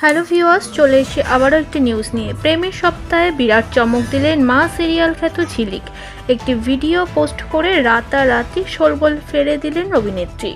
Hello viewers, চলে এসে আবারও একটি নিউজ নিয়ে। প্রেমের সপ্তাহে বিরাট চমক দিলেন মা সিরিয়াল খ্যাত ঝিলিক। একটি ভিডিও পোস্ট করে রাতারাতি শোরগোল ফেলে দিলেন অভিনেত্রী।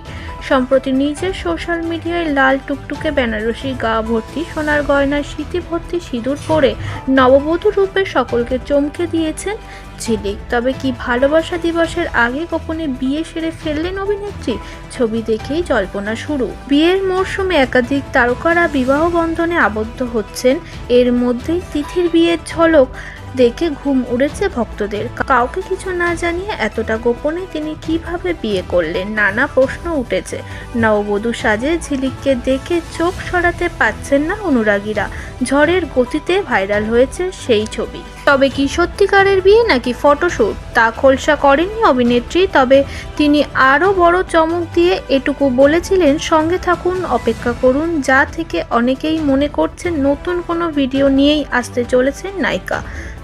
সম্প্রতি নিজের সোশ্যাল মিডিয়ায় লাল টুকটুকে বেনারসি গা ভর্তি সোনার গয়নার স্মৃতি ভর্তি সিঁদুর পরে নববধূ রূপে সকলকে চমকে দিয়েছেন ঝিলিক তবে কি ভালোবাসা দিবসের আগে গোপনে বিয়ে সেরে ফেললেন অভিনেত্রী? ছবি দেখেই জল্পনা শুরু। বিয়ের মরশুমে একাধিক তারকারা বিবাহ বন্ধনে আবদ্ধ হচ্ছেন। এর মধ্যেই তিথির বিয়ের ঝলক দেখে ঘুম উড়েছে ভক্তদের। কাউকে কিছু না জানিয়ে এতটা গোপনে তিনি কীভাবে বিয়ে করলেন? নানা প্রশ্ন উঠেছে। নববধূ সাজে ঝিলিককে দেখে চোখ সরাতে পাচ্ছেন না অনুরাগীরা। ঝড়ের গতিতে ভাইরাল হয়েছে সেই ছবি। তবে কি সত্যিকারের বিয়ে নাকি ফটোশ্যুট তা খোলসা করেননি অভিনেত্রী, তবে তিনি আরও বড় চমক দিয়ে এটুকু বলেছিলেন, সঙ্গে থাকুন, অপেক্ষা করুন, যা থেকে অনেকেই মনে করছেন নতুন কোনো ভিডিও নিয়েই আসতে চলেছেন নায়িকা।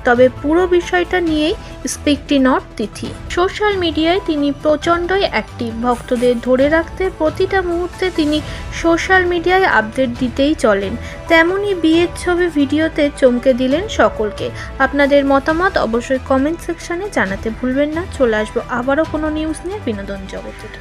তবে পুরো বিষয়টা নিয়েই স্পিকটি নট তিথি। সোশ্যাল মিডিয়ায় তিনি প্রচণ্ডই অ্যাক্টিভ ভক্তদের ধরে রাখতে প্রতিটা মুহূর্তে তিনি সোশ্যাল মিডিয়ায় আপডেট দিতেই চলেন। তেমনই বিয়ের ছবি ভিডিওতে চমকে দিলেন সকলকে। আপনাদের মতামত অবশ্যই কমেন্ট সেকশনে জানাতে ভুলবেন না। চলে আসব আবারও কোনো নিউজ নিয়ে বিনোদন জগতের